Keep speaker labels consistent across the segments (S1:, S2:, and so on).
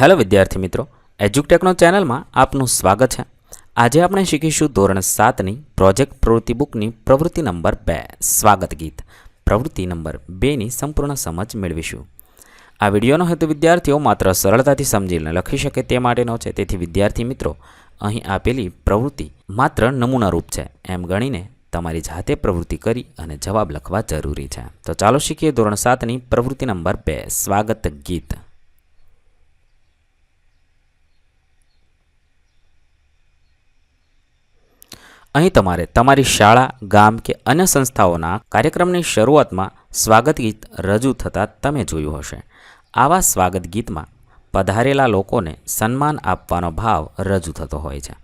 S1: Hello વિદ્યાર્થી મિત્રો એજ્યુકટેકનો ચેનલમાં આપનું સ્વાગત છે. આજે આપણે શીખીશું ધોરણ સાતની પ્રોજેક્ટ પ્રવૃત્તિ બુકની પ્રવૃત્તિ નંબર બે, સ્વાગત ગીત. પ્રવૃત્તિ નંબર બેની સંપૂર્ણ સમજ મેળવીશું. આ વિડીયોનો હેતુ વિદ્યાર્થીઓ માત્ર સરળતાથી સમજીને લખી શકે તે માટેનો છે. તેથી વિદ્યાર્થી મિત્રો, અહીં આપેલી પ્રવૃત્તિ માત્ર નમૂનારૂપ છે. એમ ગણીને તમારી જાતે પ્રવૃત્તિ કરી અને જવાબ લખવા જરૂરી છે. તો ચાલો શીખીએ ધોરણ સાતની પ્રવૃત્તિ નંબર બે, સ્વાગત ગીત. અહીં તમારે તમારી શાળા, ગામ કે અન્ય સંસ્થાઓના કાર્યક્રમની શરૂઆતમાં સ્વાગત ગીત રજૂ થતાં તમે જોયું હશે. આવા સ્વાગત ગીતમાં પધારેલા લોકોને સન્માન આપવાનો ભાવ રજૂ થતો હોય છે.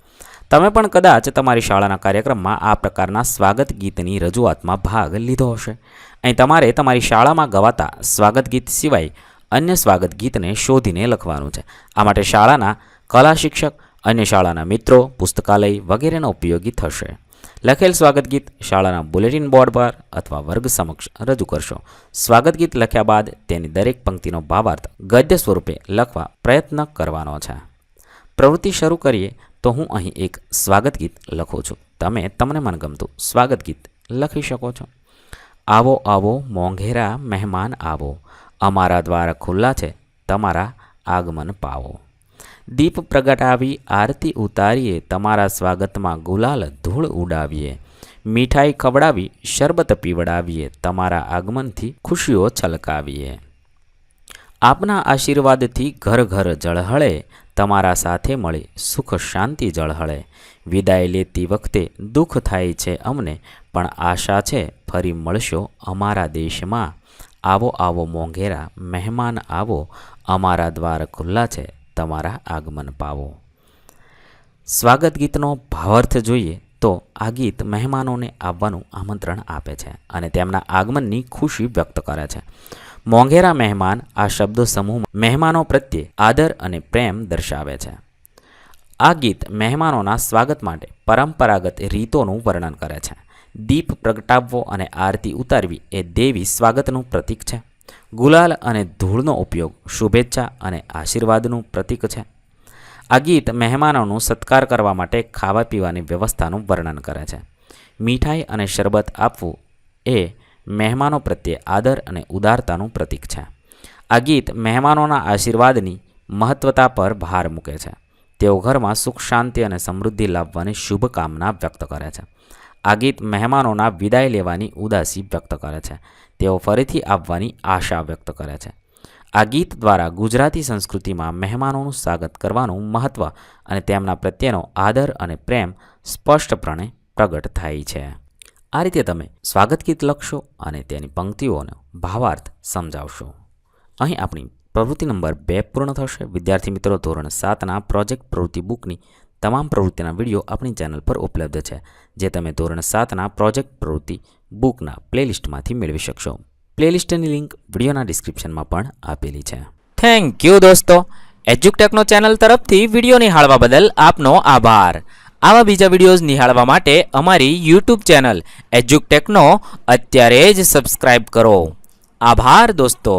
S1: તમે પણ કદાચ તમારી શાળાના કાર્યક્રમમાં આ પ્રકારના સ્વાગત ગીતની રજૂઆતમાં ભાગ લીધો હશે. અહીં તમારે તમારી શાળામાં ગવાતા સ્વાગત ગીત સિવાય અન્ય સ્વાગત ગીતને શોધીને લખવાનું છે. આ માટે શાળાના કલા શિક્ષક અન્ય શાળાના મિત્રો, પુસ્તકાલય વગેરેનો ઉપયોગી થશે. લખેલ સ્વાગત ગીત શાળાના બુલેટિન બોર્ડ પર અથવા વર્ગ સમક્ષ રજૂ કરશો. સ્વાગત ગીત લખ્યા બાદ તેની દરેક પંક્તિનો ભાવાર્થ ગદ્ય સ્વરૂપે લખવા પ્રયત્ન કરવાનો છે. પ્રવૃત્તિ શરૂ કરીએ તો હું અહીં એક સ્વાગત ગીત લખું છું. તમે તમને મનગમતું સ્વાગત ગીત લખી શકો છો. આવો આવો, મોંઘેરા મહેમાન આવો. અમારા દ્વારા ખુલ્લા છે. તમારા આગમન પાવો. દીપ પ્રગટાવી આરતી ઉતારીએ, તમારા સ્વાગતમાં ગુલાલ ધૂળ ઉડાવીએ. મીઠાઈ ખવડાવી શરબત પીવડાવીએ, તમારા આગમનથી ખુશીઓ છલકાવીએ. આપના આશીર્વાદથી ઘર ઘર જળહળે, તમારા સાથે મળી સુખ શાંતિ જળહળે. વિદાય લેતી વખતે દુઃખ થાય છે અમને, પણ આશા છે ફરી મળશો અમારા દેશમાં. આવો આવો મોંઘેરા, મહેમાન આવો, અમારા દ્વાર ખુલ્લા છે. તમારા આગમન પાવો. સ્વાગત ગીતનો ભાવાર્થ જોઈએ તો આ ગીત મહેમાનોને આવવાનું આમંત્રણ આપે છે અને તેમના આગમનની ખુશી વ્યક્ત કરે છે. મોંઘેરા મહેમાન આ શબ્દો સમૂહ મહેમાનો પ્રત્યે આદર અને પ્રેમ દર્શાવે છે. આ ગીત મહેમાનોના સ્વાગત માટે પરંપરાગત રીતોનું વર્ણન કરે છે. દીપ પ્રગટાવવો અને આરતી ઉતારવી એ દેવી સ્વાગતનું પ્રતીક છે. ગુલાલ અને ધૂળનો ઉપયોગ શુભેચ્છા અને આશીર્વાદનું પ્રતીક છે. આ ગીત મહેમાનોનું સત્કાર કરવા માટે ખાવા પીવાની વ્યવસ્થાનું વર્ણન કરે છે. મીઠાઈ અને શરબત આપવું એ મહેમાનો પ્રત્યે આદર અને ઉદારતાનું પ્રતીક છે. આ ગીત મહેમાનોના આશીર્વાદની મહત્વતા પર ભાર મૂકે છે. તેઓ ઘરમાં સુખ, શાંતિ અને સમૃદ્ધિ લાવવાની શુભકામના વ્યક્ત કરે છે. આ ગીત મહેમાનોના વિદાય લેવાની ઉદાસી વ્યક્ત કરે છે. તેઓ ફરીથી આવવાની આશા વ્યક્ત કરે છે. આ ગીત દ્વારા ગુજરાતી સંસ્કૃતિમાં મહેમાનોનું સ્વાગત કરવાનું મહત્ત્વ અને તેમના પ્રત્યેનો આદર અને પ્રેમ સ્પષ્ટપણે પ્રગટ થાય છે. આ રીતે તમે સ્વાગત ગીત લખશો અને તેની પંક્તિઓનો ભાવાર્થ સમજાવશો. અહીં આપણી પ્રવૃત્તિ નંબર બે પૂર્ણ થશે. વિદ્યાર્થી મિત્રો, ધોરણ સાતના પ્રોજેક્ટ પ્રવૃત્તિ બુકની તમામ પ્રવૃત્તિના વીડિયો આપણી ચેનલ પર ઉપલબ્ધ છે, જે તમે ધોરણ સાતના પ્રોજેક્ટ પ્રવૃત્તિ બુકના પ્લેલિસ્ટમાંથી મેળવી શકશો. પ્લેલિસ્ટની લિંક વિડીયોના ડિસ્ક્રિપ્શનમાં પણ આપેલી છે. થેન્ક યુ દોસ્તો. એજ્યુકટેકનો ચેનલ તરફથી વીડિયો નિહાળવા બદલ આપનો આભાર. આવા બીજા વિડીયોઝ નિહાળવા માટે અમારી યુટ્યુબ ચેનલ એજ્યુકટેકનો અત્યારે જ સબસ્ક્રાઇબ કરો. આભાર દોસ્તો.